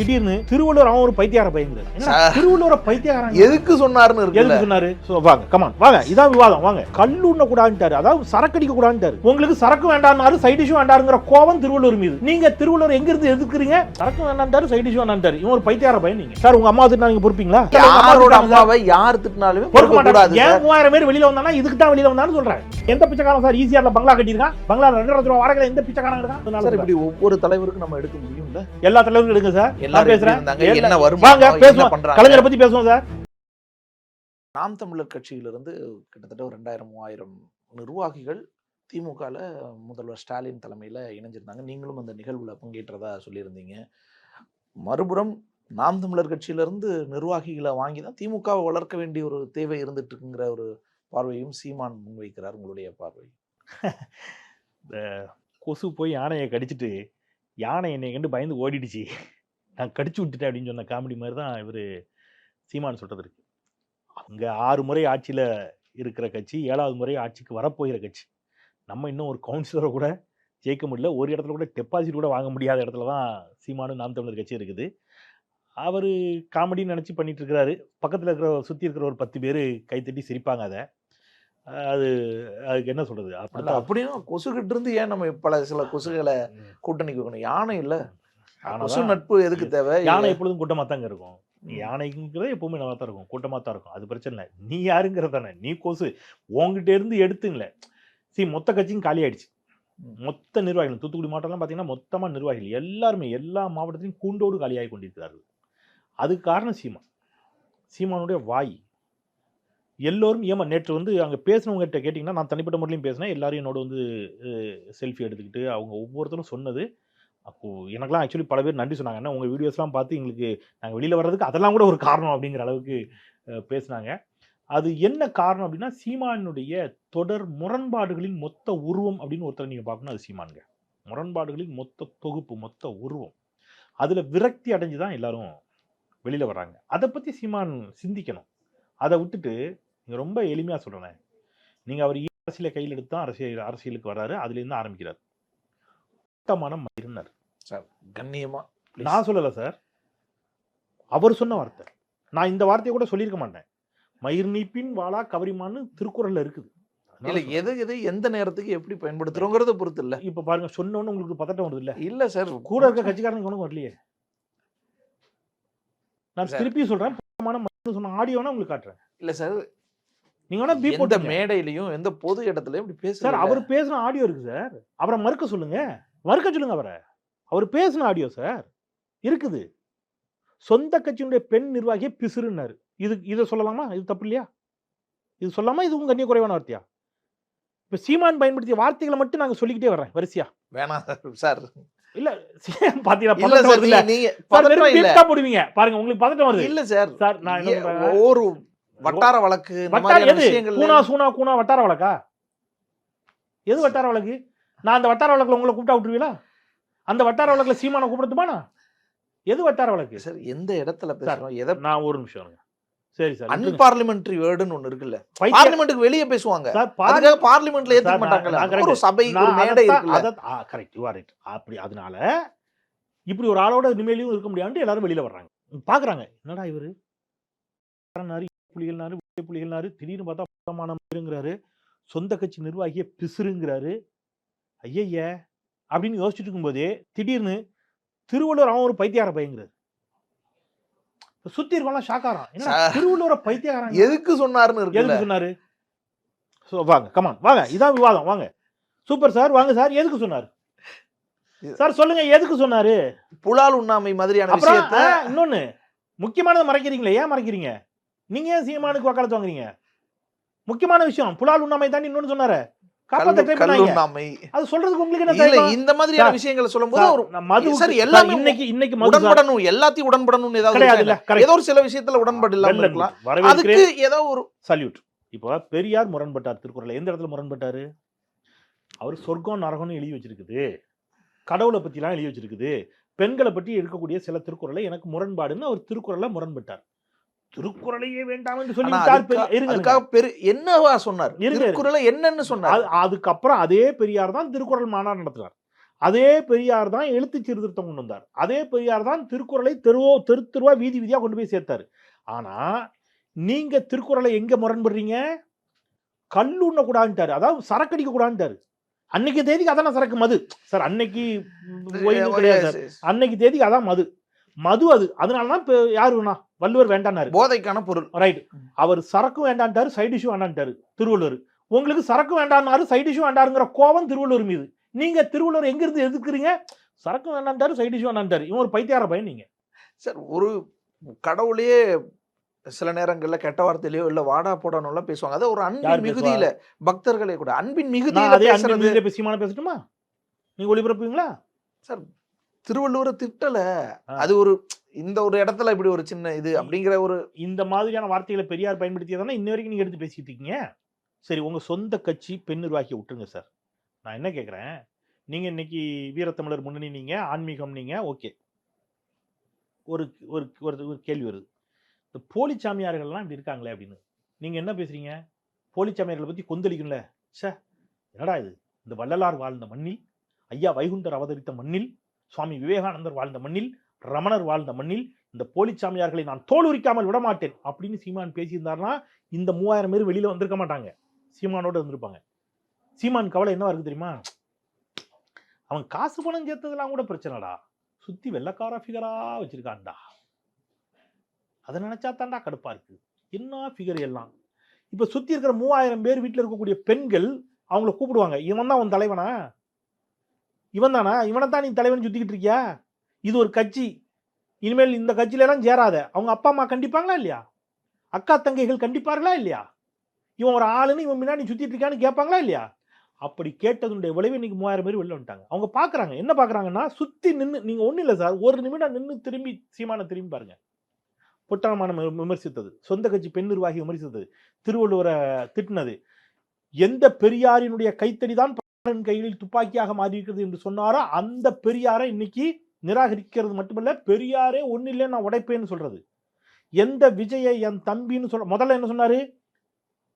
திடீர்னு திருவள்ளுவர் அவன் ஒரு பைத்தியார சார். திருவள்ளுவர பைத்தியாரம் எதுக்கு சொன்னாருன்னு எதுக்கு சொன்னாரு? வாங்க கமான் வாங்க இதான் விவாதம் வாங்க. கல்லுண்ண கூடாதுட்டாரு அதாவது சரக்கு அடிக்க கூடாதுட்டாரு உங்களுக்கு சரக்கு வேண்டாம்னாரு சைட் டிஷும் வேண்டாங்கிற கோவம் திருவள்ளுவர் மீது. நீங்க திருவள்ளுவர் எங்க இருந்து எதுக்குறீங்க சரக்கு வேண்டாம்ட்டாரு சைட் டிஷும் வேண்டாம்ட்டாரு இவன் ஒரு பைத்தியார பையன் நீங்க. சார் உங்க அம்மா திட்டா நீங்க பொறுப்பீங்களா? யாரோட. அம்மாவை யார் திட்டினாலுமே பொறுக்க மாட்டாங்க கூடாது ஏன். மூவாயிரம் பேர் வெளியில வந்தானா? இதுக்கு தான் வெளியில வந்தான்னு சொல்றேன் எந்த பிச்சைக்காரன் சார்? ஈஸியார்ல பங்களா கட்டியிருக்கான்? பங்களா ரெண்டு லட்சம் ரூபா வாடகை எந்த பிச்சைக்காரன் இருக்கான். இப்படி ஒவ்வொரு தலைவருக்கும் நம்ம எடுக்க முடியும்ல? எல்லா தலைவரும் எடுங்க சார். எல்லாரும் இருந்தாங்க. என்ன வாங்க வருமானம் என்ன பேசுவோம். பண்றாங்க? கலைஞரை பத்தி பேசுவோம் சார். நாம் தமிழர் கட்சியிலிருந்து கிட்டத்தட்ட ஒரு ரெண்டாயிரம் மூவாயிரம் நிர்வாகிகள் திமுகல முதல்வர் ஸ்டாலின் தலைமையில இணைஞ்சிருந்தாங்க. நீங்களும் அந்த நிகழ்வுல பங்கேற்றதா சொல்லியிருந்தீங்க. மறுபுறம் நாம் தமிழர் கட்சியிலிருந்து நிர்வாகிகளை வாங்கி தான் திமுகவை வளர்க்க வேண்டிய ஒரு தேவை இருந்துட்டு இருக்குங்கிற ஒரு பார்வையும் சீமான் முன்வைக்கிறார் உங்களுடைய பார்வை. கொசு போய் யானையை கடிச்சிட்டு யானை என்னை கண்டு பயந்து ஓடிடுச்சு. நான் கடிச்சு விட்டுட்டேன் அப்படின்னு சொன்ன காமெடி மாதிரி தான் இவர் சீமான் சொல்றது இருக்கு. அங்கே ஆறு முறை ஆட்சியில் இருக்கிற கட்சி ஏழாவது முறை ஆட்சிக்கு வரப்போகிற கட்சி. நம்ம இன்னும் ஒரு கவுன்சிலரை கூட ஜெயிக்க முடியல. ஒரு இடத்துல கூட டெபாசிட் கூட வாங்க முடியாத இடத்துல தான் சீமானு நாம் தமிழர் கட்சி இருக்குது. அவர் காமெடின்னு நினச்சி பண்ணிட்டு இருக்கிறாரு. பக்கத்தில் இருக்கிற சுற்றி இருக்கிற ஒரு பத்து பேர் கைத்தட்டி சிரிப்பாங்க அதை. அது அதுக்கு என்ன சொல்றது? அல்ல அப்படித்தான் அப்படின்னா கொசுகிட்ட இருந்து ஏன் நம்ம பல சில கொசுகளை கூட்டணிக்கு வைக்கணும்? யானை இல்ல. யானை நட்பு எதுக்கு தேவை? யானை எப்பொழுதும் கூட்டமாக தாங்க இருக்கும் யானைங்கிறது எப்பவுமே நல்லா தான் இருக்கும். கூட்டமாக தான் இருக்கும். அது பிரச்சனை இல்லை. நீ யாருங்கிறது தானே. நீ கொசு. உங்ககிட்ட இருந்து எடுத்துங்களே சரி மொத்த கட்சியும் காலி ஆயிடுச்சு. மொத்த நிர்வாகிகள் தூத்துக்குடி மாவட்டம்லாம் பார்த்தீங்கன்னா மொத்தமாக நிர்வாகிகள். எல்லாருமே எல்லா மாவட்டத்திலையும் கூண்டோடு காலியாகி கொண்டிருக்கிறார்கள். அதுக்கு காரணம் சீமான். சீமானுடைய வாய். எல்லோரும் ஏமா நேற்று வந்து அங்கே பேசினவங்ககிட்ட கேட்டிங்கன்னா நான் தனிப்பட்ட முறையிலையும் பேசினேன். எல்லாரும் என்னோட வந்து செல்ஃபி எடுத்துக்கிட்டு அவங்க ஒவ்வொருத்தரும் சொன்னது அப்போது எனக்குலாம் ஆக்சுவலி பல பேர் நன்றி சொன்னாங்க. என்ன உங்கள் வீடியோஸ்லாம் பார்த்து எங்களுக்கு நாங்கள் வெளியில் வர்றதுக்கு அதெல்லாம் கூட ஒரு காரணம் அப்படிங்கிற அளவுக்கு பேசுனாங்க. அது என்ன காரணம் அப்படின்னா சீமானுடைய தொடர் முரண்பாடுகளின் மொத்த உருவம் அப்படின்னு ஒருத்தர் நீங்கள் பார்க்கணும் அது சீமானுங்க. முரண்பாடுகளின் மொத்த தொகுப்பு மொத்த உருவம். அதில் விரக்தி அடைஞ்சு தான் எல்லாரும் வெளியில் வர்றாங்க. அதை பற்றி சீமான் சிந்திக்கணும். அதை விட்டுட்டு நீங்கள் ரொம்ப எளிமையாக சொல்கிறேன் நீங்கள் அவர் அரசியலை கையில் எடுத்து தான் அரசியல் அரசியலுக்கு வர்றாரு. அதுலேருந்து ஆரம்பிக்கிறார். சுத்தமான மயிர்னர் கண்ணியமா please. நான் சொல்லலை சார் அவர் சொன்ன வார்த்தை. நான் இந்த வார்த்தையை கூட சொல்லியிருக்க மாட்டேன். மயிர் நீப்பின் வாளா கவரிமான்னு திருக்குறள்ல இருக்குது. இல்ல எது எது எந்த நேரத்துக்கு எப்படி பயன்படுத்துறோங்கிறத பொறுத்து இல்ல. இப்ப பாருங்க சொன்ன உடனே உங்களுக்கு பதட்டம் வருது இல்ல? இல்ல சார் கூட இருக்க கட்சிக்காரங்க ஒன்றும் வரலையே. நான் சார். திருப்பி சொல்றேன் சொன்ன ஆடியோனா உங்களுக்கு காட்டுறேன். இல்ல சார் நீங்க வேணா பீப் போட்டுங்க மேடையிலயும் எந்த பொது இடத்துலயும் இப்படி பேச சார் அவர் பேசின ஆடியோ இருக்கு சார் அவரை மறுக்க சொல்லுங்க. மறுக்க சொல்லுங்க அவரை. அவர் பேசின ஆடியோ சார் இருக்குது. சொந்த கட்சியினுடைய பெண் நிர்வாகியை பிசுறுன்னாரு. இது இதை சொல்லலாமா? இது தப்பு இல்லையா? இது சொல்லாமா இது உங்க கண்ணிய குறைவான வார்த்தையா? இப்ப சீமான் பயன்படுத்திய வார்த்தைகளை மட்டும் நாங்க சொல்லிக்கிட்டே வர்றேன் வரிசையா. வேணாம் சார் இல்ல இல்ல நீங்க- போடுவீங்க. பாருங்க உங்களுக்கு பதட்டம் வருது. இல்ல சார். சார் நான் ஒரு வட்டார வழக்கு வட்டார எது? கூனா சூனா கூனா வட்டார வழக்கா? எது வட்டார வழக்கு? நான் அந்த வட்டார வழக்குல உங்களை கூப்பிட்டா விட்டுருவீங்களா அந்த வட்டார வழக்குல சீமான கூப்பிடட்டுமா நான்? எது வட்டார வழக்கு சார் எந்த இடத்துல பேசுறோம் எதை நான் ஒரு நிமிஷம் இருங்க. சரி சார். அன்பார்லிமெண்டரி வேர்டுன்னு ஒண்ணு இருக்குல்ல. பார்லிமெண்ட்டுக்கு வெளியே பேசுவாங்க அதுக்காக பார்லிமெண்ட்ல மாட்டாங்கல்ல நான் correct. ஒரு சபை ஒரு மேடை இருக்குல்ல அதைத்- ஆ, correct, you are right. அப்படி அதனால இப்படி ஒரு ஆளோட இனிமேலையும் இருக்க முடியாதுன்னு எல்லாரும் வெளியில வர்றாங்க பாக்குறாங்க என்னடா இவரு புலிகள்னாரு புலிகள்னாரு திடீர்னு பார்த்தா சொந்த கட்சி நிர்வாகிய பிசுறுங்கிறாரு ஐயய்ய! அப்படின்னு யோசிச்சுட்டு இருக்கும்போதே திடீர்னு திருவள்ளுவர் அவன் ஒரு பைத்தியார பயங்கிறாரு. சுத்தி இருக்கவங்க ஷாக்காரான். திருவள்ளுவர பைத்தியாரம் எதுக்கு சொன்னாருன்னு எதுக்கு சொன்னாரு? வாங்க கமான் வாங்க இதான் விவாதம் வாங்க. சூப்பர் சார் வாங்க சார் எதுக்கு சொன்னாரு? சார் சொல்லுங்க எதுக்கு சொன்னாரு? புலால் உண்ணாமை மாதிரியான விஷயத்த இன்னொன்னு முக்கியமானதை மறைக்கிறீங்களே ஏன் மறைக்கிறீங்க? நீங்க ஏன் சீமானுக்கு வக்காலத்து வாங்குறீங்க? முக்கியமான விஷயம் புலால் உண்ணாமை தாண்டி இன்னொன்னு சொன்னாரு. அது சொல்றதுக்கு உங்களுக்கு? இந்த மாதிரியான விஷயங்களை சொல்லும்போது மது சார், எல்லாமே இன்னைக்கு இன்னைக்கு உடன்படணும் எல்லாத்தையும் உடன்படணும்னு ஏதாவது. ஏதோ ஒரு சில விஷயத்துல உடன்படு இல்லாம Well and இருக்கலாம் அதுக்கு ஏதோ ஒரு சல்யூட் இப்போ பெரியார் முரண்பட்டார் திருக்குறள். எந்த இடத்துல முரண்பட்டாரு? அவர் சொர்க்கம் நரகம்னு எழுதி வச்சிருக்குது. கடவுளை பத்திலாம் எழுதி வச்சிருக்குது. பெண்களை பற்றி இருக்கக்கூடிய சில திருக்குறளை எனக்கு முரண்பாடுன்னு அவர் திருக்குறளை முரண்பட்டார். திருக்குறளையே வேண்டாம் என்று சொல்லி பெரு என்னவா சொன்னார். திருக்குறளை என்னன்னு சொன்னார். அது- அதுக்கப்புறம் அதே பெரியார் தான் திருக்குறள் மாநாடு நடத்துறார். அதே பெரியார் தான் எழுத்து சீர்திருத்தம் கொண்டு வந்தார். அதே பெரியார் தான் திருக்குறளை தெருவோ தெரு தெருவா வீதி வீதியா கொண்டு போய் சேர்த்தாரு. ஆனா நீங்க திருக்குறளை எங்க முரண்படுறீங்க? கல்லுண்ண கூடாதுட்டாரு அதாவது சரக்கடிக்க கூடாதுட்டாரு அன்னைக்கு தேதிக்கு அதான சரக்கு மது. சார் அன்னைக்கு அன்னைக்கு தேதிக்கு அதான் மது. மது அது. அதனாலதான் இப்ப யாரு வேணா? வள்ளுவர் வேண்டான்னாரு. போதைக்கான பொருள். ரைட் அவர் சரக்கு வேண்டான்ட்டாரு சைட் டிஷ்யூ வேண்டான்ட்டாரு திருவள்ளுவர். உங்களுக்கு சரக்கு வேண்டாம்னாரு சைட் டிஷ்யூ வேண்டாருங்கிற கோபம் திருவள்ளுவர் மீது. நீங்க திருவள்ளுவர் எங்க இருந்து எதிர்க்கிறீங்க? சரக்கு வேண்டான்ட்டாரு சைட் டிஷ்யூ வேண்டான்ட்டாரு. இவன் ஒரு பைத்தியார பையன் நீங்க. சார் ஒரு கடவுளே சில நேரங்கள்ல கெட்ட வார்த்தையிலயோ இல்ல வாடா போடானோலாம் பேசுவாங்க. அது ஒரு அன்பின்? மிகுதியில பக்தர்களே கூட. அன்பின் மிகுதியில பேசுறது பேசியமான பேசட்டுமா? நீங்க ஒளிபரப்புவீங்களா? திருவள்ளுவரை திட்டல. அது ஒரு இந்த ஒரு இடத்துல இப்படி ஒரு சின்ன இது அப்படிங்கிற ஒரு இந்த மாதிரியான வார்த்தைகளை பெரியார் பயன்படுத்தியதானே இன்ன வரைக்கும் நீங்க எடுத்து பேசிட்டு இருக்கீங்க. சரி உங்க சொந்த கட்சி பெண் நிர்வாகியை விட்டுருங்க சார். நான் என்ன கேட்குறேன் நீங்க இன்னைக்கு வீரத்தமிழர் முன்னணி நீங்க ஆன்மீகம் நீங்க ஓகே. ஒரு ஒரு ஒரு கேள்வி வருது. இந்த போலி சாமியார்கள்லாம் இப்படி இருக்காங்களே அப்படின்னு. நீங்க என்ன பேசுறீங்க? போலி சாமியார்களை பத்தி கொந்தளிக்கும்ல. ச்சே என்னடா இது? இந்த வள்ளலார் வாழ்ந்த மண்ணில் ஐயா வைகுண்டர் அவதரித்த மண்ணில் சுவாமி விவேகானந்தர் வாழ்ந்த மண்ணில் ரமணர் வாழ்ந்த மண்ணில் இந்த போலி சாமியார்களை நான் தோல் உரிக்காமல் விட மாட்டேன் அப்படின்னு சீமான் பேசியிருந்தாருன்னா இந்த மூவாயிரம் பேர் வெளியில வந்திருக்க மாட்டாங்க. சீமானோட வந்திருப்பாங்க சீமான் கவலை என்னவா இருக்கு தெரியுமா? அவன் காசு பணம் சேர்த்ததெல்லாம் கூட பிரச்சனைடா. சுத்தி வெள்ளக்காரா ஃபிகரா வச்சிருக்கான்டா. அதை நினைச்சா தாண்டா கடுப்பா இருக்கு. என்ன ஃபிகர் எல்லாம்? இப்ப சுத்தி இருக்கிற மூவாயிரம் பேர் வீட்டில் இருக்கக்கூடிய பெண்கள் அவங்கள கூப்பிடுவாங்க. இவன் தான் உன் தலைவனா? இவன் தானா இவனை தான் நீ தலைவன் சுத்திக்கிட்டு இருக்கியா? இது ஒரு கட்சி. இனிமேல் இந்த கட்சியில எல்லாம் சேராத. அவங்க அப்பா அம்மா கண்டிப்பாங்களா இல்லையா? அக்கா தங்கைகள் கண்டிப்பார்களா இல்லையா? இவன் ஒரு ஆளுன்னு இவன் முன்னாடி சுத்திட்டு இருக்கான்னு கேட்பாங்களா இல்லையா? அப்படி கேட்டதுடைய விளைவு இன்னைக்கு மூவாயிரம் பேர் வெளில வந்துட்டாங்க. அவங்க பாக்குறாங்க. என்ன பாக்குறாங்கன்னா சுத்தி நின்று நீங்க ஒன்றும் இல்லை சார். ஒரு நிமிடம் நின்று திரும்பி சீமான திரும்பி பாருங்க. புட்டணமான விமர்சித்தது. சொந்த கட்சி பெண் நிர்வாகி விமர்சித்தது. திருவள்ளுவரை திட்டினது. எந்த பெரியாரினுடைய கைத்தடி தான் கையில் துப்பாக்கியாக மாறியிருக்கிறது என்று சொன்னாரோ? அந்த பெரியாரை இன்னைக்கு நிராகரிக்கிறது மட்டுமல்ல பெரியாரே ஒன்றும் இல்லை நான் உடைப்பேன்னு சொல்றது. எந்த விஜயை என் தம்பின்னு சொல்ல முதல்ல என்ன சொன்னாரு?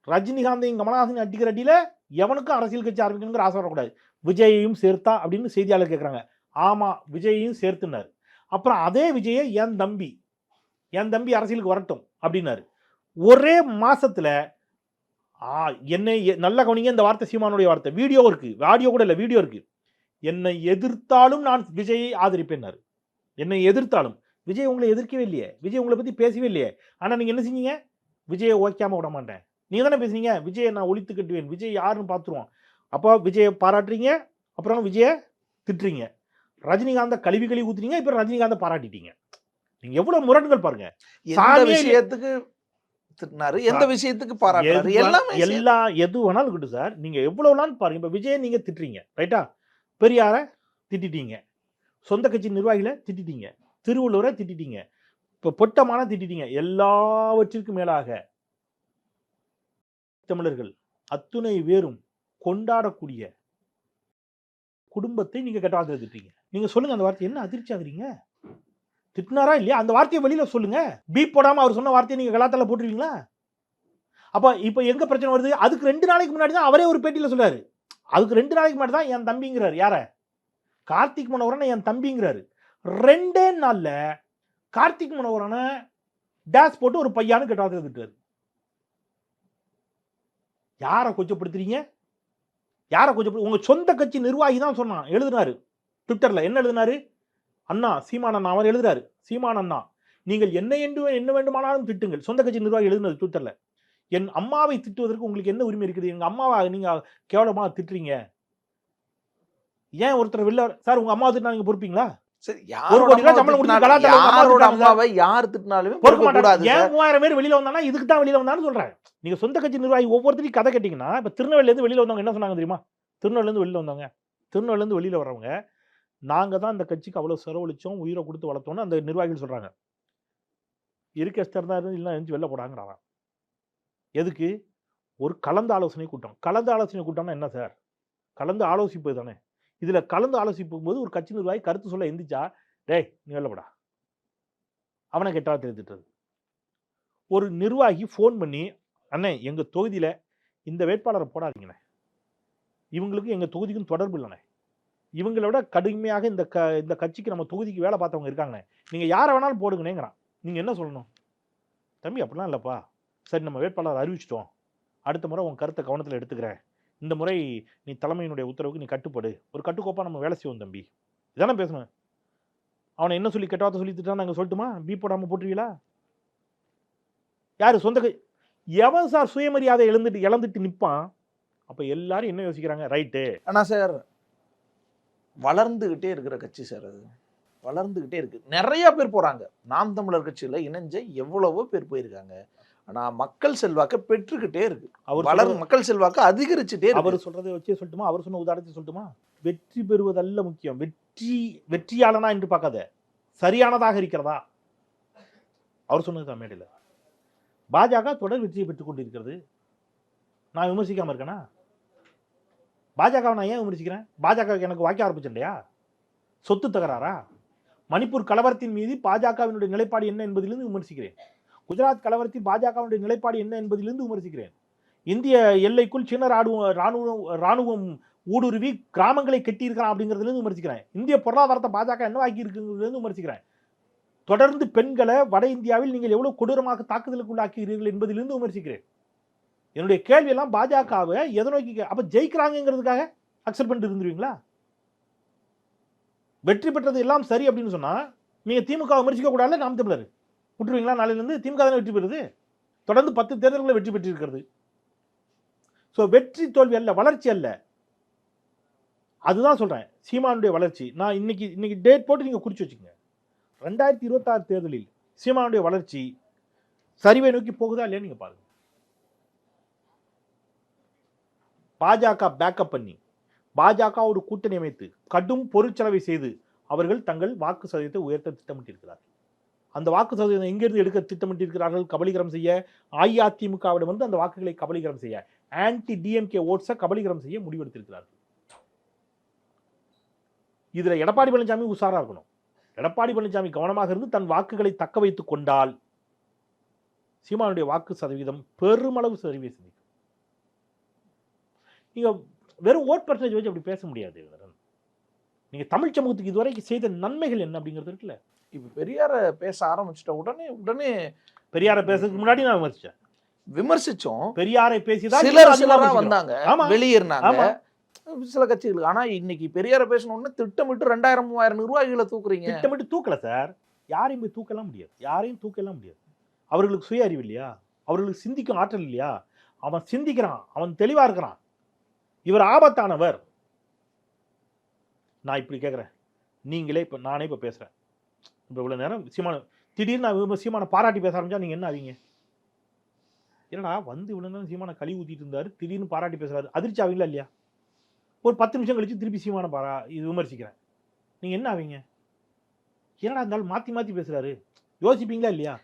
ரஜினிகாந்தையும் கமலஹாசன் அடிக்கிற அடியில எவனுக்கும் அரசியல் கட்சி ஆரம்பிக்கணுங்கிற ஆசை வரக்கூடாது. விஜயையும் சேர்த்தா அப்படின்னு செய்தியாளர் கேட்குறாங்க ஆமா விஜயையும் சேர்த்துனார். அப்புறம் அதே விஜயை என் தம்பி என் தம்பி அரசியலுக்கு வரட்டும் அப்படின்னாரு. ஒரே மாசத்துல என்னை நல்லா கவனிங்க இந்த வார்த்தை சீமானுடைய வார்த்தை. வீடியோ இருக்கு. ஆடியோ கூட இல்லை வீடியோ இருக்கு. என்னை எதிர்த்தாலும் நான் விஜயை ஆதரிப்பேன்னாரு என்னை எதிர்த்தாலும். விஜய் உங்களை எதிர்க்கவே இல்லையே. விஜய் உங்களை பத்தி பேசவே இல்லையே. ஆனா நீங்க என்ன செஞ்சீங்க? விஜயை ஓய்க்காம விட மாட்டேன். நீங்க தானே பேசுனீங்க? விஜயை நான் ஒழித்து கட்டுவேன். விஜய் யாருன்னு பார்த்துருவோம் அப்போ விஜயை பாராட்டுறீங்க. அப்புறம் விஜயை திட்டுறீங்க. ரஜினிகாந்த கழுவி கழுவி ஊத்துறீங்க இப்போ ரஜினிகாந்த பாராட்டிட்டீங்க. நீங்க எவ்வளவு முரண்கள் பாருங்க. எந்த சாமியே இல்ல. விஷயத்துக்கு திட்டினாரு எந்த விஷயத்துக்கு பாராட்டுறாரு எது எல்லாமே. எல்லா எது வேணாலும் இருக்கட்டும் சார். நீங்க எவ்வளவுலாம் பாருங்க. இப்ப விஜயை நீங்க திட்டுறீங்க ரைட்டா பெரியார திட்டிட்டீங்க. சொந்த கட்சி நிர்வாகிகளை திட்டிட்டீங்க. திருவள்ளுவரை திட்டிட்டீங்க. இப்ப பொட்டமான திட்டிட்டீங்க. எல்லாவற்றிற்கும் மேலாக. தமிழர்கள் அத்துணை வேறும் கொண்டாடக்கூடிய குடும்பத்தை நீங்க கெட்டாத திட்டீங்க நீங்க சொல்லுங்க அந்த வார்த்தை. என்ன அதிர்ச்சி ஆகுறீங்க திட்டினாரா இல்லையா? அந்த வார்த்தையை வெளியில் சொல்லுங்கள் பீப் போடாமல் அவர் சொன்ன வார்த்தையை நீங்கள் கலாத்தால போட்டுருவீங்களா? அப்போ இப்போ எங்க பிரச்சனை வருது? அதுக்கு ரெண்டு நாளைக்கு முன்னாடி தான் அவரே ஒரு பேட்டியில் சொல்றாரு. அதுக்கு ரெண்டு நாளைக்கு முன்னாடி தான் என் தம்பிங்கிறாரு. யாரை? கார்த்திக் மனோகரனை என் தம்பிங்கிறாரு. ரெண்டே நாளில் கார்த்திக் மனோகரனை டேஸ் போட்டு ஒரு பையானு கெட்டாத திட்டாரு யாரை கொச்சப்படுத்துறீங்க? யாரை கொச்சப்படு உங்கள் சொந்த கட்சி நிர்வாகி தான் சொன்னான். எழுதினாரு. ட்விட்டரில் என்ன எழுதினாரு? அண்ணா சீமான் அண்ணா அவர் எழுதுறாரு. சீமான் அண்ணா நீங்கள் என்ன என்று என்ன வேண்டுமானாலும் திட்டுங்கள். சொந்த கட்சி நிர்வாகி எழுதினது ட்விட்டர்ல என் அம்மாவை திட்டுவதற்கு உங்களுக்கு என்ன உரிமை இருக்குது? எங்க அம்மாவை நீங்க கேவலமா திட்டுறீங்க? ஏன் ஒருத்தர் வெளில சார் உங்க அம்மா திட்டினா நீங்க பொறுப்பீங்களா? ஒரு கோடி ரூபாய் சம்பளம் கொடுத்து யாரோட. அம்மாவை யார் திட்டினாலுமே பொறுக்க பொறுக்க மாட்டாங்க. கூடாது ஏன் மூவாயிரம் பேர் வெளியில வந்தானா இதுக்கு தான் வெளியில வந்தான்னு சொல்றேன் நீங்க சொந்த கட்சி நிர்வாகி ஒவ்வொருத்தரையும் கதை கேட்டீங்கன்னா இப்ப திருநெல்வேலில இருந்து வெளியில வந்தவங்க என்ன சொன்னாங்க தெரியுமா? திருநெல்வேலில இருந்து வெளியில வந்தவங்க. திருநெல்வேலில இருந்து வெளியில வர்றவங்க நாங்கள் தான் இந்த கட்சிக்கு அவ்வளோ செலவழிச்சோம் உயிரை கொடுத்து வளர்த்தோம்னு அந்த நிர்வாகிகள் சொல்கிறாங்க இருக்க எஸ்டர் தான் இருந்து இல்லை எழுந்து வெளில போடாங்கிறாங்க எதுக்கு? ஒரு கலந்து ஆலோசனை கூட்டம். கலந்து ஆலோசனை கூட்டம்னா என்ன சார்? கலந்து ஆலோசிப்பது தானே. இதில் கலந்து ஆலோசிப்பும் போது ஒரு கட்சி நிர்வாகி கருத்து சொல்ல எந்திரிச்சா டேய் நீ வெளில போடா. அவனை கெட்டா தெரிவித்துட்டது ஒரு நிர்வாகி ஃபோன் பண்ணி அண்ணே எங்கள் தொகுதியில் இந்த வேட்பாளரை போடாதீங்கண்ணே. இவங்களுக்கு எங்கள் தொகுதிக்கும் தொடர்பு இல்லைண்ணே. இவங்களோட கடுமையாக இந்த க இந்த கட்சிக்கு நம்ம தொகுதிக்கு வேலை பார்த்தவங்க இருக்காங்க நீங்கள் யாரை வேணாலும் போடுங்கனேங்கிறான். நீங்கள் என்ன சொல்லணும்? தம்பி அப்படிலாம் இல்லைப்பா. சரி நம்ம வேட்பாளர் அறிவிச்சிட்டோம். அடுத்த முறை உன் கருத்தை கவனத்தில் எடுத்துக்கிறேன். இந்த முறை நீ தலைமையினுடைய உத்தரவுக்கு நீ கட்டுப்படு. ஒரு கட்டுக்கோப்பாக நம்ம வேலை செய்வோம் தம்பி. இதானே பேசணும் அவனை என்ன சொல்லி கெட்ட சொல்லி திட்டான் நாங்கள் சொல்லட்டுமா? பீ போடாமல் போட்டுருவீங்களா யார் சொந்த கை- எவன் சார் சுயமரியாதை எழுந்துட்டு இழந்துட்டு நிற்பான் அப்போ எல்லாரும் என்ன யோசிக்கிறாங்க? ரைட்டு. அண்ணா சார் வளர்ந்துகிட்டே இருக்கிற கட்சி சார் அது. வளர்ந்துகிட்டே இருக்கு. நிறைய பேர் போறாங்க. நாம் தமிழர் கட்சியில இணைஞ்ச எவ்வளவோ பேர் போயிருக்காங்க. ஆனா மக்கள் செல்வாக்க பெற்றுக்கிட்டே இருக்கு. அவர் வளர் மக்கள் செல்வாக்கு அதிகரிச்சுட்டே அவர் சொல்றதை வச்சே சொல்லட்டுமா? அவர் சொன்ன உதாரணத்தை சொல்லட்டுமா? வெற்றி பெறுவதல்ல முக்கியம். வெற்றி வெற்றியாளனா என்று பார்க்காத. சரியானதாக இருக்கிறதா? அவர் சொன்னது தான் மேடையில். பாஜக தொடர் வெற்றியை பெற்றுக் கொண்டிருக்கிறது. நான் விமர்சிக்காம இருக்கேனா? பாஜகவை நான் ஏன் விமர்சிக்கிறேன்? பாஜக எனக்கு வாக்கிய ஆரம்பிச்சேன்டையா சொத்து தகராறா? மணிப்பூர் கலவரத்தின் மீது பாஜகவினுடைய நிலைப்பாடு என்ன என்பதிலிருந்து விமர்சிக்கிறேன். குஜராத் கலவரத்தில் பாஜகவினுடைய நிலைப்பாடு என்ன என்பதிலிருந்து விமர்சிக்கிறேன். இந்திய எல்லைக்குள் சீன ராணுவ ராணுவம் ராணுவம் ஊடுருவி கிராமங்களை கட்டியிருக்கிறான் அப்படிங்கிறதுலேருந்து விமர்சிக்கிறேன். இந்திய பொருளாதாரத்தை பாஜக என்ன ஆக்கி இருக்குங்கிறதுலேருந்து விமர்சிக்கிறேன். தொடர்ந்து பெண்களை வட இந்தியாவில் நீங்கள் எவ்வளோ கொடூரமாக தாக்குதலுக்கு உள்ளாக்குகிறீர்கள் என்பதிலிருந்து விமர்சிக்கிறேன். என்னுடைய கேள்வியெல்லாம் பாஜகவை எதை நோக்கி அப்போ ஜெயிக்கிறாங்கிறதுக்காக அக்செப்ட் பண்ணிட்டு இருந்துருவீங்களா? வெற்றி பெற்றது எல்லாம் சரி அப்படின்னு சொன்னால் நீங்கள் திமுக விமர்சிக்க கூடாது நாம் தமிழர். விட்டுருவீங்களா? நாளையிலேருந்து திமுக தானே வெற்றி பெறுது. தொடர்ந்து பத்து தேர்தல்களில் வெற்றி பெற்றிருக்கிறது. ஸோ வெற்றி தோல்வி அல்ல வளர்ச்சி அல்ல. அதுதான் சொல்கிறேன் சீமானுடைய வளர்ச்சி. நான் இன்னைக்கு இன்னைக்கு டேட் போட்டு நீங்கள் குறித்து வச்சுக்கோங்க. ரெண்டாயிரத்தி இருபத்தாறு தேர்தலில் சீமானுடைய வளர்ச்சி சரிவை நோக்கி போகுதா இல்லையா நீங்கள் பாருங்கள் பாஜக பேக்கப் பண்ணி பாஜகவோடு கூட்டணி அமைத்து கடும் பொருட்செலவை செய்து அவர்கள் தங்கள் வாக்கு சதவீதத்தை உயர்த்த திட்டமிட்டிருக்கிறார்கள். அந்த வாக்கு சதவீதம் எங்கிருந்து எடுக்க திட்டமிட்டிருக்கிறார்கள்? கபலீகரம் செய்ய அஇஅதிமுகவிடமிருந்து அந்த வாக்குகளை கபலீகரம் செய்ய ஆன்டி டிஎம்கே ஓட்ஸை கபலீகரம் செய்ய முடிவெடுத்திருக்கிறார்கள். இதில் எடப்பாடி பழனிசாமி உஷாராக இருக்கணும். எடப்பாடி பழனிசாமி கவனமாக இருந்து தன் வாக்குகளை தக்க வைத்துக் கொண்டால் சீமானுடைய வாக்கு சதவீதம் பெருமளவு சரிவை சந்திக்கும். நீங்க வெறும் ஓட் பர்சன்டேஜ் வச்சு அப்படி பேச முடியாது வீரன். நீங்க தமிழ் சமூகத்துக்கு இதுவரைக்கும் செய்த நன்மைகள் என்ன அப்படிங்கிறது இருக்குல்ல? இப்ப பெரியார பேச ஆரம்பிச்சிட்ட உடனே உடனே பெரியாரை பேசுறதுக்கு முன்னாடி நான் விமர்சிச்சேன். விமர்சிச்சோம். பெரியாரை பேசிதான் சிலர் இன்னும் அதிகமா சிலரா விமர்சிக்கிறோம். வந்தாங்க. வெளியேறினாங்க. சில கட்சிகள் ஆனா இன்னைக்கு பெரியார பேசணும்னு திட்டமிட்டு ரெண்டாயிரம் மூவாயிரம் நிர்வாகிகளை தூக்குறீங்க. திட்டமிட்டு தூக்கல சார். யாரையும் போய் தூக்கலாம் முடியாது. யாரையும் தூக்கலாம் முடியாது. அவர்களுக்கு சுய அறிவு இல்லையா? அவர்களுக்கு சிந்திக்கும் ஆற்றல் இல்லையா? அவன் சிந்திக்கிறான் அவன் தெளிவா இருக்கிறான். இவர் ஆபத்தானவர். நான் இப்படி கேட்குறேன் நீங்களே இப்போ நானே இப்போ பேசுகிறேன் இப்போ இவ்வளோ நேரம் சீமான திடீர்னு நான் சீமானை பாராட்டி பேச ஆரம்பிச்சா நீங்கள் என்ன ஆவீங்க? என்னடா வந்து இவ்வளோ நேரம் சீமான கழுவி ஊற்றிட்டு இருந்தாரு திடீர்னு பாராட்டி பேசுறாரு. அதிர்ச்சி ஆவீங்களா இல்லையா? ஒரு பத்து நிமிஷம் கழிச்சு திருப்பி சீமான பாரா இது விமர்சிக்கிறேன். நீங்கள் என்ன ஆவீங்க? என்னடா இருந்தாலும் மாற்றி மாற்றி பேசுறாரு. யோசிப்பீங்களா இல்லையா?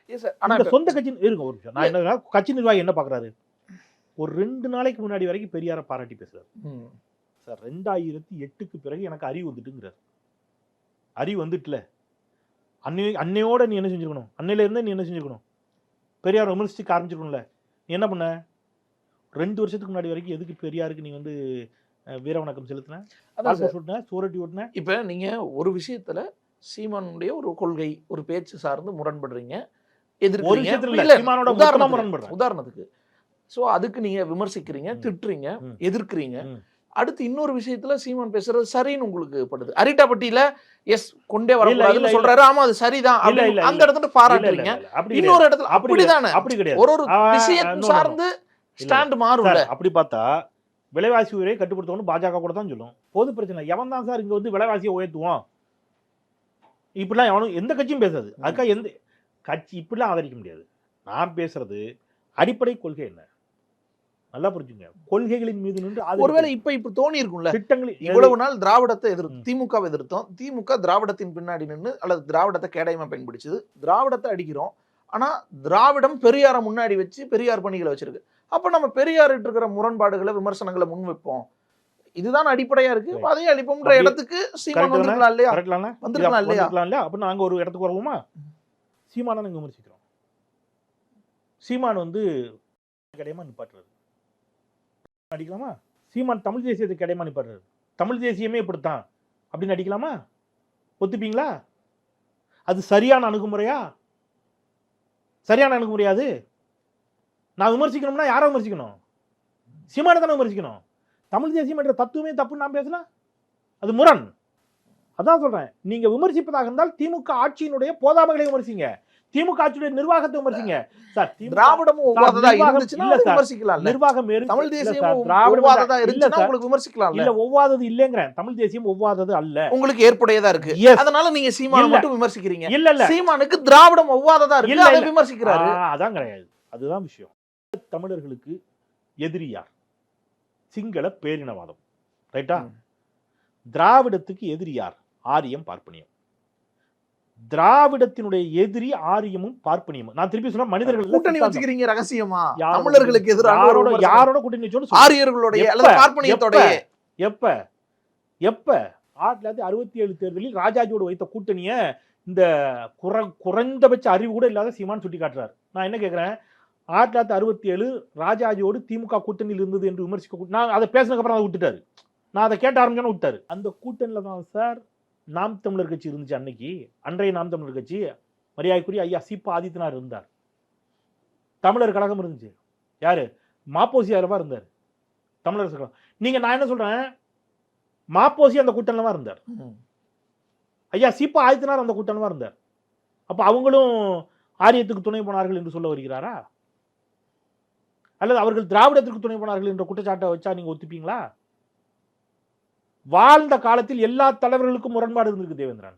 சொந்த கட்சி இருங்க ஒரு நிமிஷம். நான் என்ன கட்சி நிர்வாகி என்ன பார்க்குறாரு ஒரு ரெண்டு நாளைக்கு முன்னாடி வரைக்கும் பெரியாரை பாராட்டி பேசுறாரு. சார் ரெண்டாயிரத்தி எட்டுக்கு பிறகு எனக்கு அறிவு வந்துட்டுங்கிறார். அறிவு வந்துட்டுல. அன்னை அன்னையோட நீ என்ன செஞ்சிருக்கணும்? அன்னையில இருந்தே நீ என்ன செஞ்சிருக்கணும்? பெரியார் விமர்சிச்சு ஆரம்பிச்சிருக்கணும்ல. நீ என்ன பண்ண? ரெண்டு வருஷத்துக்கு முன்னாடி வரைக்கும் எதுக்கு பெரியாருக்கு நீ வந்து வீர வணக்கம் செலுத்தின? அதான் சூரட்டி ஓட்டின? இப்ப நீங்க ஒரு விஷயத்துல சீமானுடைய ஒரு கொள்கை ஒரு பேச்சு சார்ந்து முரண்படுறீங்க. மொத்தமா உதாரணத்துக்கு சோ அதுக்கு நீங்க விமர்சிக்கிறீங்க. திட்டுறீங்க. எதிர்க்கிறீங்க. அடுத்து இன்னொரு விஷயத்துல சீமான் பேசுறது சரின்னு உங்களுக்கு படுது. அரிட்டாப்பட்டியில எஸ் கொண்டே வரக்கூடாதுன்னு. சொல்றாரு. ஆமா அது சரிதான். அந்த. இடத்துல பாராட்டுறீங்க. இன்னொரு. இடத்துல. அப்படிதானே அப்படி கிடையாது. ஒரு ஒரு no. சார்ந்து ஸ்டாண்ட் மாறும்ல. சார் அப்படி பார்த்தா விலைவாசி உயரை கட்டுப்படுத்தணும் பாஜக கூட தான் சொல்லும். பொது பிரச்சனை எவன் தான் சார் இங்க வந்து விலைவாசியை உயர்த்துவோம் இப்படிலாம் எவனும் எந்த கட்சியும் பேசாது. அதுக்காக எந்த கட்சி இப்படிலாம் ஆதரிக்க முடியாது. நான் பேசுறது அடிப்படை கொள்கை என்ன? நல்லா புரிஞ்சுங்க. கொள்கைகளின் மீது நின்று. ஒருவேளை இப்ப இப்ப தோணி இருக்கும்ல திட்டங்கள் இவ்வளவு நாள் திராவிடத்தை எதிர்த்து ம். திமுகவை எதிர்த்தோம். திமுக திராவிடத்தின் பின்னாடி நின்று அல்லது திராவிடத்தை கேடயமா பயன்படுத்துது திராவிடத்தை அடிக்கிறோம். ஆனா திராவிடம் பெரியாரை முன்னாடி வச்சு பெரியார் பணிகளை வச்சிருக்கு. அப்ப நம்ம பெரியார் இருக்கிற முரண்பாடுகளை விமர்சனங்களை முன் வைப்போம். இதுதான் அடிப்படையா இருக்கு. அதையும் அழிப்போம்ன்ற இடத்துக்கு சீமான்? வந்திருக்கலாம் இல்லையா? வந்திருக்கலாம் இல்லையா? இல்லையா அப்ப நாங்க ஒரு இடத்துக்கு வருவோமா? சீமானை நாங்க விமர்சிக்கிறோம். சீமான் வந்து கிடையமா நிப்பாட்டுறாரு. அடிக்கலாமா சீமான் தமிழ் தேசியத்துக்கு கிடையமா தமிழ் தேசியமே இப்படித்தான். அப்படின்னு அடிக்கலாமா ஒத்துப்பீங்களா? அது சரியான அணுகுமுறையா? சரியான அணுகுமுறையா அது? நான் விமர்சிக்கணும்னா யாரை விமர்சிக்கணும்? சீமானை தானே விமர்சிக்கணும். தமிழ் தேசியம் என்ற தத்துவமே தப்புன்னு நான் பேசலாம் அது முரண். அதான் சொல்றேன். நீங்க விமர்சிப்பதாக இருந்தால் திமுக ஆட்சியினுடைய போதாமைகளை விமர்சிங்க. திமுக ஆட்சியுடைய நிர்வாகத்தை விமர்சிங்க. சார் திராவிடமும் ஒவ்வாததா? நிர்வாகம் இருந்துச்சுன்னா இல்ல தமிழ் தேசியம் திராவிடம் ஒவ்வாததா இல்ல இருந்துச்சுன்னா சார். உங்களுக்கு விமர்சிக்கலாம்ல இல்ல? ஒவ்வாதது இல்லைங்கிறேன் தமிழ் தேசியம் ஒவ்வாதது அல்ல. உங்களுக்கு ஏற்புடையதா இருக்கு. அதனால நீங்க சீமான. மட்டும் விமர்சிக்கிறீங்க. இல்ல இல்ல. சீமானுக்கு திராவிடம் ஒவ்வாததா இருக்கு. அதை. விமர்சிக்கிறாரு. அதான் கிடையாது. அதுதான் விஷயம். தமிழர்களுக்கு எதிரி யார்? சிங்கள பேரினவாதம். ரைட்டா. திராவிடத்துக்கு எதிரி யார்? ஆரியம் பார்ப்பனியம். திராவிடத்தினுடைய எதிரி ஆரியமும் பார்ப்பனியமும் நான் திருப்பி சொல்ல மனிதர்கள் கூட்டணி. வச்சுக்கிறீங்க ரகசியமா? தமிழர்களுக்கு எதிராக யாரோட கூட்டணி வச்சோன்னு. ஆரியர்களுடைய பார்ப்பனியத்தோடைய. எப்ப? எப்ப? ஆயிரத்தி தொள்ளாயிரத்தி அறுபத்தி ஏழு தேர்தலில் ராஜாஜியோடு வைத்த கூட்டணிய இந்த குற குறைந்தபட்ச அறிவு கூட இல்லாத சீமான் சுட்டி காட்டுறாரு நான் என்ன கேட்கிறேன் ஆயிரத்தி தொள்ளாயிரத்தி அறுபத்தி ஏழு ராஜாஜியோடு திமுக கூட்டணியில் இருந்தது என்று விமர்சிக்க நான் அதை பேசினதுக்கு அப்புறம் அதை விட்டுட்டாரு. நான் அதை கேட்ட ஆரம்பிச்சோன்னு விட்டாரு. அந்த கூட்டணியில தான் சார் நாம் தமிழர் கட்சி இருந்துச்சு அன்னைக்கு. அன்றைய நாம் தமிழர் கட்சி மரியாதைக்குரிய ஐயா சீப்பா ஆதித்தனார் இருந்தார். தமிழர் கழகம் இருந்துச்சு. யாரு? மாப்போசியாரவா இருந்தார்? தமிழர் கழகம் நீங்க நான் என்ன சொல்றேன்? மாப்போசி அந்த கூட்டணில தான் இருந்தார். ஐயா சீப்பா ஆதித்தனார் அந்த கூட்டணில இருந்தார். அப்ப அவங்களும் ஆரியத்துக்கு துணை போனார்கள் என்று சொல்ல வருகிறாரா? அல்லது அவர்கள் திராவிடத்திற்கு துணை போனார்கள் என்ற குற்றச்சாட்டை வச்சா நீங்க ஒத்துப்பீங்களா? வாழ்ந்த காலத்தில் எல்லா தலைவர்களுக்கும் முரண்பாடு இருந்திருக்கு தேவேந்திரன்.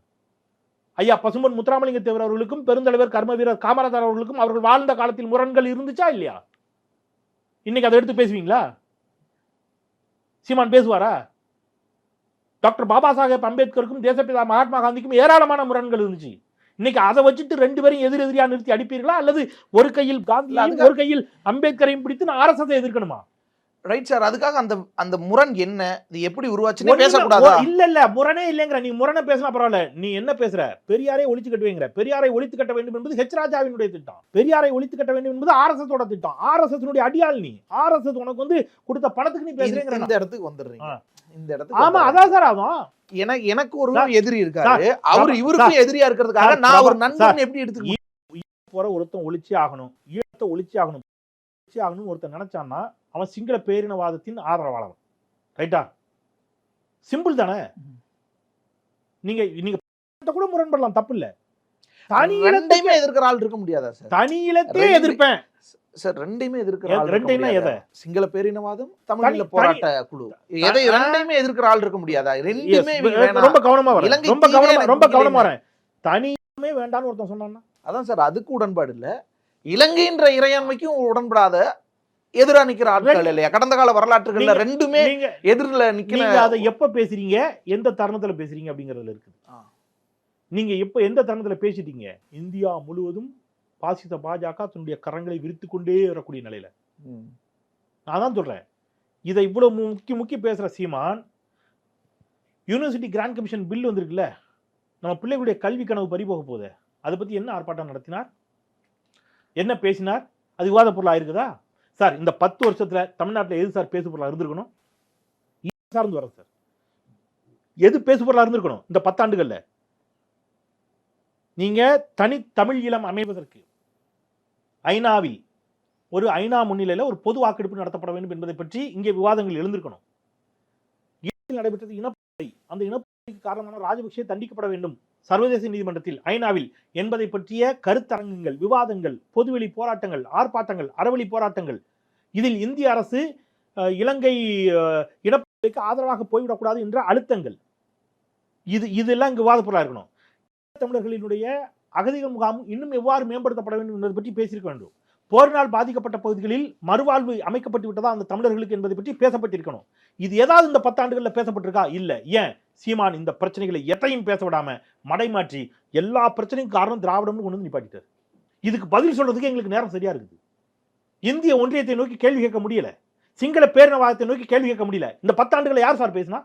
ஐயா பசும்பொன் முத்துராமலிங்க தேவர் அவர்களுக்கும் பெருந்தலைவர் கர்ம வீரர் காமராஜர் அவர்களுக்கும் அவர்கள் வாழ்ந்த காலத்தில் முரண்கள் இருந்துச்சா இல்லையா? இன்னைக்கு அதை எடுத்து பேசுவீங்களா? சீமான் பேசுவாரா? டாக்டர் பாபா சாஹேப் அம்பேத்கருக்கும் தேசப்பிதா மகாத்மா காந்திக்கும் ஏராளமான முரண்கள் இருந்துச்சு. இன்னைக்கு அதை வச்சுட்டு ரெண்டு பேரும் எதிர் எதிரியா நிறுத்தி அடிப்பீர்களா? அல்லது ஒரு கையில் அதுக்கு- ஒரு கையில் அம்பேத்கரையும் பிடித்து நான் ஆர்எஸ்எஸ் எதிர்க்கணுமா? ரைட் சார் அதுக்காக அந்த அந்த முரண் என்ன? இது எப்படி உருவாச்சுன்னு பேசக்கூடாதா? இல்ல இல்ல முரணே இல்லைங்கிற நீ முரணை பேசினா பரவாயில்ல. நீ என்ன பேசுற? பெரியாரை ஒழித்து கட்டுவேங்கிற பெரியாரை ஒழித்து கட்ட வேண்டும் என்பது ஹெச் ராஜாவினுடைய திட்டம். பெரியாரை ஒழித்து கட்ட வேண்டும் என்பது ஆர்எஸ்எஸ் ஓட திட்டம். ஆர்எஸ்எஸ் அடியாள் நீ. ஆர்எஸ்எஸ் உனக்கு வந்து கொடுத்த பணத்துக்கு நீ பேசுறேங்கிற இந்த இடத்துக்கு வந்துடுறீங்க. இந்த இடத்துக்கு ஆமா. அதான் சார் ஆகும். எனக்கு எனக்கு ஒரு எதிரி இருக்காரு. அவர் இவருக்கும் எதிரியா இருக்கிறதுக்காக நான் ஒரு நண்பன் எப்படி எடுத்துக்க போற ஒருத்தன் ஒழிச்சே ஆகணும். ஈழத்தை ஒழிச்சே ஆகணும். ஒழிச்சே ஆகணும்னு ஒருத்தன் நினைச்சான்னா அவன் சிங்கள பேரினவாதத்தின் ஆதரவாளன் ரைட்டா சிம்பிள் தானே? நீங்க நீங்க கூட முரண்படலாம் தப்பு இல்ல. தனி ரெண்டையுமே எதிர்க்கிற ஆள் இருக்க முடியாதா சார் தனி இலத்தே ரெண்டு- எதிர்ப்பேன். சார் ரெண்டையுமே எதிர்க்கிற ஆள்? எதை? சிங்கள பேரினவாதம் தமிழ் தனி- போராட்ட குழு. எதை. ரெண்டையுமே எதிர்க்கிற ஆள் இருக்க முடியாதா? ரெண்டுமே. ரொம்ப கவனமா வரேன். ரொம்ப கவனமா ரொம்ப. கவனமா வரேன். தனியுமே வேண்டாம்னு ஒருத்தன் சொன்னான்னா? அதான் சார் அதுக்கு உடன்பாடு இல்ல. இலங்கைன்ற இறையாண்மைக்கும் உடன்படாத எதிரா நிக்கிற ஆட்கள் இல்லையா? கடந்த கால வரலாற்றுகள்ல ரெண்டுமே எதிரில நிக்கிற அதை எப்ப பேசுறீங்க? எந்த தருணத்துல பேசுறீங்க அப்படிங்கறதுல இருக்குது. ஆ. நீங்க எப்ப எந்த தருணத்துல பேசிட்டீங்க? இந்தியா முழுவதும் பாசிச பாஜக தன்னுடைய கரங்களை விரித்து கொண்டே வரக்கூடிய நிலையில. நான் தான் சொல்றேன். இதை இவ்வளவு மு- முக்கி முக்கி பேசுற Seeman university grant commission bill வந்திருக்குல்ல? நம்ம பிள்ளைகளுடைய கல்வி கனவு பறிபோக போகுது. அதை பத்தி என்ன ஆர்ப்பாட்டம் நடத்தினார்? என்ன பேசினார்? அது விவாத பொருளா இருக்குதா? சார் இந்த பத்து வருஷத்தில் தமிழ்நாட்டில் எது சார் பேசு பொருளாக இருந்திருக்கணும் சார்ந்து வர சார். எது பேசு பொருளாக இருந்திருக்கணும் இந்த பத்தாண்டுகளில்? நீங்க தனி தமிழ் ஈழம் அமைவதற்கு ஐநாவில் ஒரு ஐநா முன்னிலையில் ஒரு பொது வாக்கெடுப்பு நடத்தப்பட வேண்டும் என்பதை பற்றி இங்கே விவாதங்கள் எழுந்திருக்கணும். நடைபெற்றது இனப்படுகொலை அந்த இனப்படுகொலைக்கு காரணமான ராஜபக்சே தண்டிக்கப்பட வேண்டும். சர்வதேச நீதிமன்றத்தில் ஐநாவில் என்பதை பற்றிய கருத்தரங்குகள் விவாதங்கள் பொதுவெளி போராட்டங்கள் ஆர்ப்பாட்டங்கள் அறவழி போராட்டங்கள். இதில் இந்திய அரசு இலங்கை அஹ், ஆதரவாக போய்விடக்கூடாது என்ற அழுத்தங்கள். இது இதெல்லாம் இங்கு விவாத இருக்கணும். தமிழர்களினுடைய அகதிகள் முகாம் இன்னும் எவ்வாறு மேம்படுத்தப்பட வேண்டும் என்பதை பற்றி பேசியிருக்க வேண்டும். போரினால் பாதிக்கப்பட்ட பகுதிகளில் மறுவாழ்வு அமைக்கப்பட்டு விட்டதா அந்த தமிழர்களுக்கு என்பதை பற்றி பேசப்பட்டிருக்கணும். இது ஏதாவது இந்த பத்தாண்டுகளில் பேசப்பட்டிருக்கா? இல்லை. ஏன்? சீமான் இந்த பிரச்சனைகளை எதையும் பேச விடாம மடைமாற்றி எல்லா பிரச்சனையும் காரணம் திராவிடம்னு கொண்டு வந்து நிப்பாட்டிட்டார். இதுக்கு பதில் சொல்றதுக்கு எங்களுக்கு நேரம் சரியா இருக்குது. இந்திய ஒன்றியத்தை நோக்கி கேள்வி கேட்க முடியல. சிங்கள பேரினவாதத்தை நோக்கி கேள்வி கேட்க முடியல. இந்த பத்தாண்டுகளை யார் சார் பேசினா?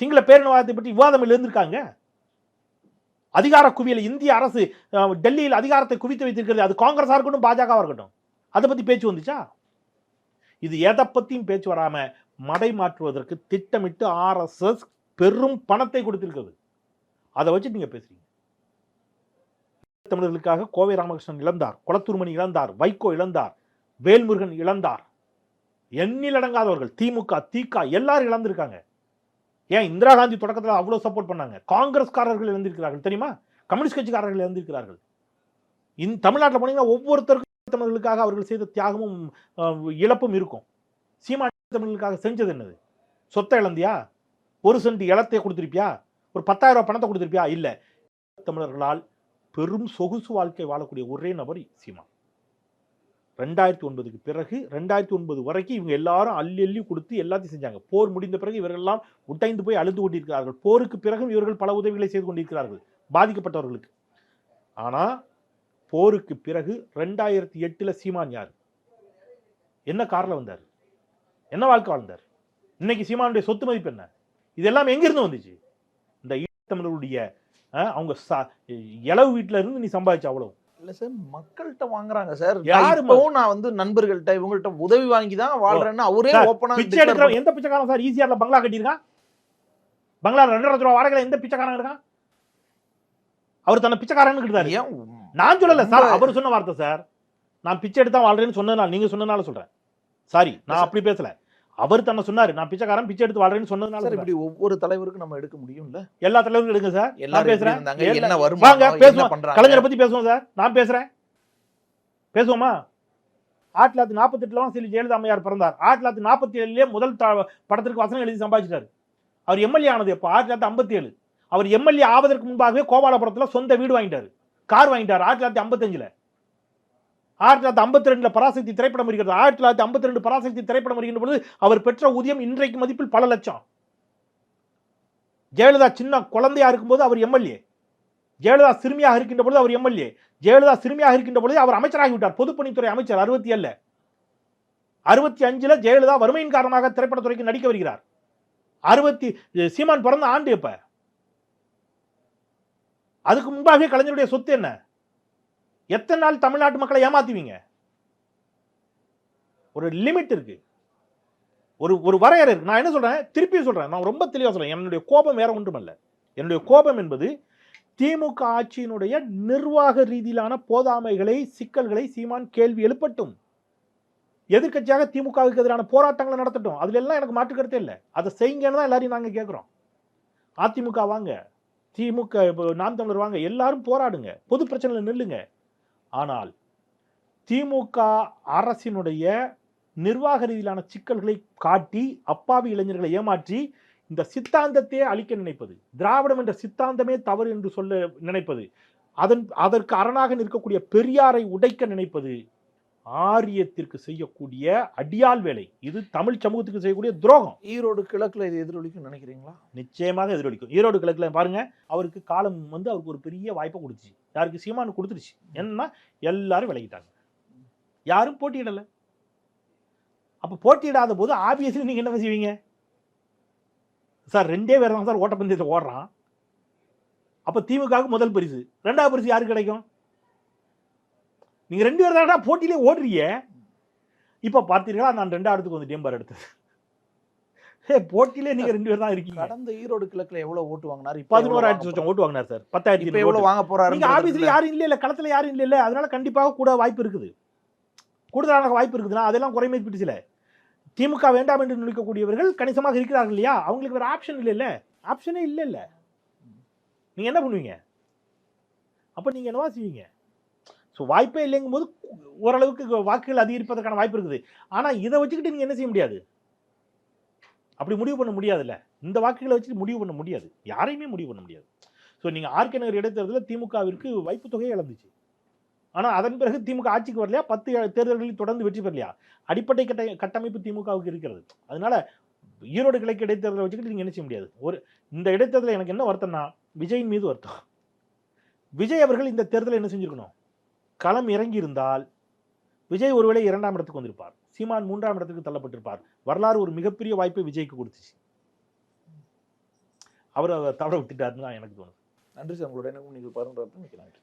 சிங்கள பேரினவாதத்தை பற்றி விவாதம் இருந்திருக்காங்க. அதிகார குவியல் இந்திய அரசு டெல்லியில் அதிகாரத்தை குவித்து வைத்திருக்கிறது அது காங்கிரஸா இருக்கட்டும் பாஜகவா இருக்கட்டும். அதை பத்தி பேச்சு வந்துச்சா? இது எதை பத்தியும் பேச்சு வராம மடை மாற்றுவதற்கு திட்டமிட்டு ஆர்எஸ்எஸ் பெரும் பணத்தை கொடுத்திருக்கிறது. அதை வச்சு நீங்க பேசுறீங்க. தமிழர்களுக்காக கோவை ராமகிருஷ்ணன் இழந்தார் குளத்தூர்மணி இழந்தார் வைகோ இழந்தார் வேல்முருகன் இழந்தார். எண்ணிலடங்காதவர்கள் திமுக திக எல்லாரும் இழந்திருக்காங்க. ஏன் இந்திரா காந்தி தொடக்கத்தில் அவ்வளவு சப்போர்ட் பண்ணாங்க? காங்கிரஸ்காரர்கள் இழந்திருக்கிறார்கள் தெரியுமா? கம்யூனிஸ்ட் கட்சிக்காரர்கள் இழந்திருக்கிறார்கள். இந்த தமிழ்நாட்டில் போனீங்கன்னா ஒவ்வொருத்தருக்கும் தமிழர்களுக்காக அவர்கள் செய்த தியாகமும் இழப்பும் இருக்கும். சீமா தமிழர்களுக்காக செஞ்சது என்னது? சொத்தை இழந்தியா? ஒரு சென்ட் இலத்தை கொடுத்துருப்பியா? ஒரு பத்தாயிரம் ரூபாய் பணத்தை கொடுத்துருப்பியா? இல்லை. தமிழர்களால் பெரும் சொகுசு வாழ்க்கை வாழக்கூடிய ஒரே நபர் சீமா ரெண்டாயிரத்தி ஒன்பதுக்கு பிறகு ரெண்டாயிரத்தி ஒன்பது வரைக்கும் இவங்க எல்லாரும் அள்ளி அள்ளி கொடுத்து எல்லாத்தையும் செஞ்சாங்க. போர் முடிந்த பிறகு இவர்கள்லாம் எல்லாம் உட்டைந்து போய் அழுது கொண்டிருக்கிறார்கள். போருக்கு பிறகும் இவர்கள் பல உதவிகளை செய்து கொண்டிருக்கிறார்கள் பாதிக்கப்பட்டவர்களுக்கு. ஆனால் போருக்கு பிறகு ரெண்டாயிரத்தி எட்டில் சீமான் யார்? என்ன காரில் வந்தார்? என்ன வாழ்க்கை வாழ்ந்தார்? இன்னைக்கு சீமானுடைய சொத்து மதிப்பு என்ன? இதெல்லாம் எங்கிருந்து வந்துச்சு? இந்த ஈழத்தமிழருடைய அவங்க இளவு வீட்டுல இருந்து நீ சம்பாதிச்ச அவ்வளவு. இல்ல சார் மக்கள்கிட்ட வாங்குறாங்க சார் யாரு ம- இப்பவும் நான் வந்து நண்பர்கள்ட்ட இவங்கள்ட்ட உதவி வாங்கி தான் வாழ்றேன்னு அவரே ஓப்பனா பிச்சை எடுக்கிறவன் எந்த பிச்சைக்காரன் சார் ஈஸியார்ல பங்களா கட்டியிருக்கான்? பங்களால ரெண்டு லட்ச ரூபா வாடகைல எந்த பிச்சைக்காரன் இருக்கான்? அவர் தன்னை பிச்சைக்காரன்னு கிட்டாரு நான் சொல்லல சார் அவர் சொன்ன வார்த்தை சார் நான் பிச்சை எடுத்தா வாழ்றேன்னு சொன்னதுனால நீங்க சொன்னதுனால சொல்றேன். சாரி நான். அப்படி பேசல. அவர் தன்னை சொன்னாரு நான் பிச்சைக்காரன் பிச்சை எடுத்து வாழ்றேன்னு சொன்னதுனால. இப்படி ஒவ்வொரு தலைவருக்கும் நம்ம எடுக்க முடியும்ல? எல்லா தலைவரும் எடுங்க சார் எப்படி பேசுறேன் வாங்க பேசுவோம். கலைஞரை பத்தி பேசுவோம் சார் நான் பேசுறேன். பேசுவோமா? ஆயிரத்தி தொள்ளாயிரத்தி நாற்பத்தி எட்டுல சில ஜெயலலிதா அம்மையார் பிறந்தார். ஆயிரத்தி தொள்ளாயிரத்தி நாற்பத்தி ஏழுலயே முதல் படத்திற்கு வசனம் எழுதி சம்பாதிச்சிட்டாரு. அவர் எம்எல்ஏ ஆனது எப்போ? ஆயிரத்தி தொள்ளாயிரத்தி ஐம்பத்தி ஏழு அவர் எம்எல்ஏ ஆவதற்கு முன்பாகவே கோபாலபுரத்துல சொந்த வீடு வாங்கிட்டாரு. கார் வாங்கிட்டார் ஆயிரத்தி தொள்ளாயிரத்தி ஐம்பத்தஞ்சுல. ஆயிரத்தி தொள்ளாயிரத்தி ஐம்பத்தி ரெண்டுல பராசக்தி திரைப்படம் இருக்கிறது ஆயிரத்தி தொள்ளாயிரத்தி ஐம்பத்தி ரெண்டு பராசக்தி திரைப்படம் வருகின்ற பொழுது அவர் பெற்ற ஊதியம் இன்றைக்கு மதிப்பில் பல லட்சம். ஜெயலலிதா சின்ன குழந்தையா இருக்கும்போது அவர் எம்எல்ஏ ஜெயலலிதா சிறுமியாக இருக்கின்ற பொழுது அவர் எம்எல்ஏ ஜெயலலிதா சிறுமியாக இருக்கின்ற பொழுது அவர் அமைச்சராகிவிட்டார். பொதுப்பணித்துறை அமைச்சர் அறுபத்தி ஏழுல. அறுபத்தி அஞ்சுல ஜெயலலிதா வறுமையின் காரணமாக திரைப்படத்துறைக்கு நடிக்க வருகிறார். அறுபத்தி சீமான் பிறந்த ஆண்டு இப்ப அதுக்கு முன்பாகவே கலைஞருடைய சொத்து என்ன? எத்தனை நாள் தமிழ்நாட்டு மக்களை ஏமாத்துவீங்க? ஒரு லிமிட் இருக்கு. ஒரு ஒரு வரையறை இருக்கு. நான் என்ன சொல்றேன்? திருப்பி சொல்றேன். நான் ரொம்ப தெளிவாக சொல்றேன். என்னுடைய கோபம் வேற ஒன்றுமல்ல. என்னுடைய கோபம் என்பது திமுக ஆட்சியினுடைய நிர்வாக ரீதியிலான போதாமைகளை சிக்கல்களை சீமான் கேள்வி எழுப்பட்டும். எதிர்க்கட்சியாக திமுகவுக்கு எதிரான போராட்டங்களை நடத்தட்டும். அதுல எல்லாம் எனக்கு மாற்று கருத்தே இல்லை. அதை செய்யுங்கன்னு தான் எல்லாரையும் நாங்கள் கேட்குறோம் அதிமுக வாங்க. திமுக இப்போ நாம் தமிழர் வாங்க. எல்லாரும் போராடுங்க. பொது பிரச்சனையில் நில்லுங்க. ஆனால் திமுக அரசினுடைய நிர்வாக ரீதியிலான சிக்கல்களை காட்டி அப்பாவி இளைஞர்களை ஏமாற்றி இந்த சித்தாந்தத்தையே அழிக்க நினைப்பது திராவிடம் என்ற சித்தாந்தமே தவறு என்று சொல்ல நினைப்பது அதன் அதற்கு அரணாக நிற்கக்கூடிய பெரியாரை உடைக்க நினைப்பது ஆரியத்திற்கு செய்யக்கூடிய அடியால் வேலை. இது தமிழ் சமூகத்துக்கு செய்யக்கூடிய துரோகம். ஈரோடு கிழக்குல இது எதிரொலிக்கும் நினைக்கிறீங்களா? நிச்சயமாக எதிரொலிக்கும். ஈரோடு கிழக்குல பாருங்க அவருக்கு காலம் வந்து அவருக்கு ஒரு பெரிய வாய்ப்பை கொடுத்துச்சு. யாருக்கு? சீமானு கொடுத்துருச்சு. என்னன்னா எல்லாரும் விலகிட்டாங்க. யாரும் போட்டியிடல. அப்ப போட்டியிடாத போது ஆபியஸ்லி நீங்க என்ன செய்வீங்க? சார் ரெண்டே பேர் தான் சார் ஓட்டப்பந்தயத்தை ஓடுறான். அப்ப திமுகவுக்கு முதல் பரிசு. ரெண்டாவது பரிசு யாருக்கு கிடைக்கும்? நீங்க ரெண்டு பேர் தான் போட்டியிலே ஓடுறீங்க? இப்ப பார்த்தீர்களா நான் ரெண்டாயிரத்துக்கு வந்துட்டேன் பாரு அடுத்தது ஏ போட்டியிலே நீங்க ரெண்டு பேர் தான் இருக்கீங்க. கடந்த ஈரோடு கிழக்குல எவ்வளவு ஓட்டு வாங்கினாரு? இப்ப பதினோராயிரத்தி சொச்சம் ஓட்டு வாங்கினார் சார். இப்ப பத்தாயிரத்தி எவ்வளவு வாங்க போறாரு நீங்க ஆபீஸ்ல யாரும் இல்ல இல்ல களத்துல யாரும் இல்ல இல்ல. அதனால கண்டிப்பாக கூட வாய்ப்பு இருக்குது. கூடுதலான வாய்ப்பு இருக்குதுன்னா அதெல்லாம் குறை மதிப்பீட்டு சில திமுக வேண்டாம் என்று நினைக்கக்கூடியவர்கள் கணிசமாக இருக்கிறார்கள் இல்லையா? அவங்களுக்கு வேற ஆப்ஷன் இல்ல இல்ல. ஆப்ஷனே இல்ல இல்ல. நீங்க என்ன பண்ணுவீங்க? அப்ப நீங்க என்னவா செய்வீங்க? ஸோ வாய்ப்பே இல்லைங்கும் போது ஓரளவுக்கு வாக்குகள் அதிகரிப்பதற்கான வாய்ப்பு இருக்குது. ஆனால் இதை வச்சுக்கிட்டு நீங்கள் என்ன செய்ய முடியாது? அப்படி முடிவு பண்ண முடியாதுல்ல. இந்த வாக்குகளை வச்சு முடிவு பண்ண முடியாது. யாரையுமே முடிவு பண்ண முடியாது. ஸோ நீங்கள் ஆர்கே நகர் இடைத்தேர்தலில் திமுகவிற்கு வைப்பு தொகையை இழந்துச்சு. ஆனால் அதன் பிறகு திமுக ஆட்சிக்கு வரலையா? பத்து தேர்தல்களில் தொடர்ந்து வெற்றி பெறலையா? அடிப்படை கட்ட கட்டமைப்பு திமுகவுக்கு இருக்கிறது. அதனால ஈரோடு கிழக்கு இடைத்தேர்தலை வச்சுக்கிட்டு நீங்கள் என்ன செய்ய முடியாது? ஒரு இந்த இடைத்தேர்தலில் எனக்கு என்ன வருத்தம்னா விஜயின் மீது வருத்தம். விஜய் அவர்கள் இந்த தேர்தலை என்ன செஞ்சுருக்கணும்? களம் இறங்கியிருந்தால் விஜய் ஒருவேளை இரண்டாம் இடத்துக்கு வந்திருப்பார். சீமான் மூன்றாம் இடத்துக்கு தள்ளப்பட்டிருப்பார். வரலாறு ஒரு மிகப்பெரிய வாய்ப்பை விஜய்க்கு கொடுத்துச்சு. அவர் தவற விட்டுட்டாருன்னு தான் எனக்கு தோணுது. நன்றி சார். உங்களோட என்ன நீங்கள் பாருங்கிறது மிக்க நன்றி.